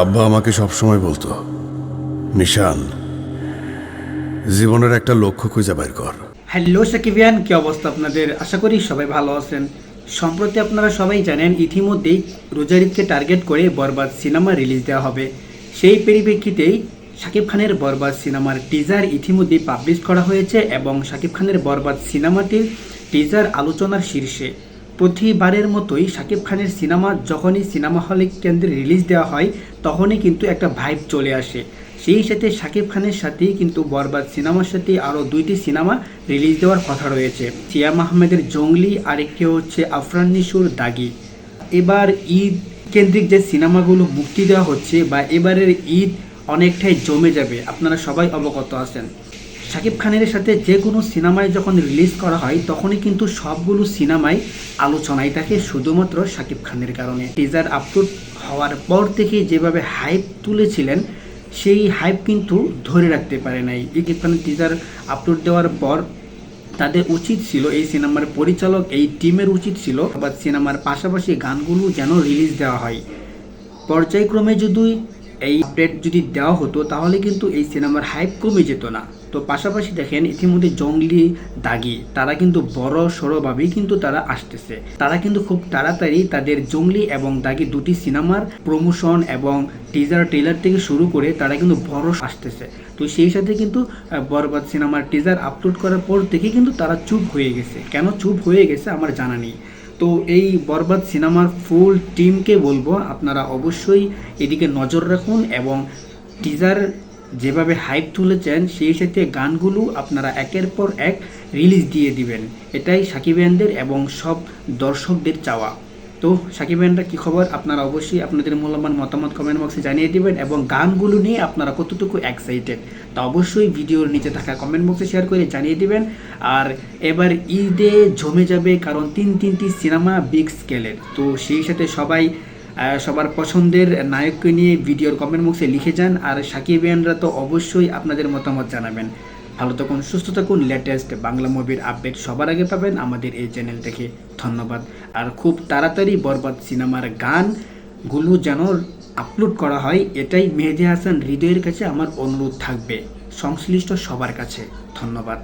আব্বা আমাকে সবসময় বলতো, নিশান, জীবনের একটা লক্ষ্য খুঁজে বের কর। হ্যালো সাকিবিয়ান, কি অবস্থা আপনাদের? আশা করি সবাই ভালো আছেন। সম্প্রতি আপনারা সবাই জানেন, ইতিমধ্যেই রোজারিদকে টার্গেট করে বরবাদ সিনেমা রিলিজ দেওয়া হবে। সেই পরিপ্রেক্ষিতেই শাকিব খানের বরবাদ সিনেমার টিজার ইতিমধ্যেই পাবলিশ করা হয়েছে এবং শাকিব খানের বরবাদ সিনেমাটির টিজার আলোচনার শীর্ষে। প্রতিবারের মতোই শাকিব খানের সিনেমা যখনই সিনেমা হলে কেন্দ্রে রিলিজ দেওয়া হয়, তখনই কিন্তু একটা ভাইব চলে আসে। সেই সাথে শাকিব খানের সাথেই কিন্তু বরবাদ সিনেমার সাথে আরও দুইটি সিনেমা রিলিজ দেওয়ার কথা রয়েছে। সিয়াম আহমেদের জঙ্গলি, আরেকটি হচ্ছে আফরান নিশুর দাগি। এবার ঈদ কেন্দ্রিক যে সিনেমাগুলো মুক্তি দেওয়া হচ্ছে বা এবারের ঈদ অনেকটাই জমে যাবে, আপনারা সবাই অবগত আছেন। শাকিব খানের সাথে যে কোনো সিনেমায় যখন রিলিজ করা হয়, তখনই কিন্তু সবগুলো সিনেমায় আলোচনায় থাকে শুধুমাত্র শাকিব খানের কারণে। টিজার আপলোড হওয়ার পর থেকে যেভাবে হাইপ তুলেছিলেন, সেই হাইপ কিন্তু ধরে রাখতে পারে নাই। শাকিব খানের টিজার আপলোড দেওয়ার পর তাদের উচিত ছিল, এই সিনেমার পরিচালক, এই টিমের উচিত ছিল বা সিনেমার পাশাপাশি গানগুলো যেন রিলিজ দেওয়া হয়। পর্যায়ক্রমে যদি এই আপডেট যদি দেওয়া হতো, তাহলে কিন্তু এই সিনেমার হাইপ কমে যেত না। তো পাশাপাশি দেখেন, ইতিমধ্যে জঙ্গলি দাগি, তারা কিন্তু বড় সড়োভাবেই কিন্তু তারা আসতেছে। তারা কিন্তু খুব তাড়াতাড়ি তাদের জঙ্গলি এবং দাগি দুটি সিনেমার প্রমোশন এবং টিজার ট্রেলার থেকে শুরু করে তারা কিন্তু বড় আসতেছে। তো সেই সাথে কিন্তু বরবাদ সিনেমার টিজার আপলোড করার পর থেকে কিন্তু তারা চুপ হয়ে গেছে। কেন চুপ হয়ে গেছে আমার জানা নেই। তো এই বরবাদ সিনেমার ফুল টিমকে বলব, আপনারা অবশ্যই এদিকে নজর রাখুন এবং টিজার যেভাবে হাইপ তুলেছেন, সেই সাথে গানগুলো আপনারা একের পর এক রিলিজ দিয়ে দিবেন। এটাই সাকিব এবং সব দর্শকদের চাওয়া। তো সাকিবিয়ানরা কী খবর? আপনারা অবশ্যই আপনাদের মূল্যবান মতামত কমেন্ট বক্সে জানিয়ে দিবেন এবং গানগুলো নিয়ে আপনারা কতটুকু এক্সাইটেড তা অবশ্যই ভিডিওর নিচে থাকা কমেন্ট বক্সে শেয়ার করে জানিয়ে দেবেন। আর এবার ঈদে জমে যাবে কারণ তিন তিনটি সিনেমা বিগ স্কেলের তো সেই সাথে সবাই সবার পছন্দের নায়ককে নিয়ে ভিডিওর কমেন্ট বক্সে লিখে যান। আর সাকিব সাকিবিয়ানরা তো অবশ্যই আপনাদের মতামত জানাবেন। ভালো থাকুন, সুস্থ থাকুন লেটেস্ট বাংলা মুভির আপডেট সবার আগে পাবেন আমাদের এই চ্যানেল থেকে। ধন্যবাদ। আর খুব তাড়াতাড়ি বরবাদ সিনেমার গানগুলো যেন আপলোড করা হয়, এটাই মেহেদি হাসান হৃদয়ের কাছে আমার অনুরোধ থাকবে। সংশ্লিষ্ট সবার কাছে। ধন্যবাদ।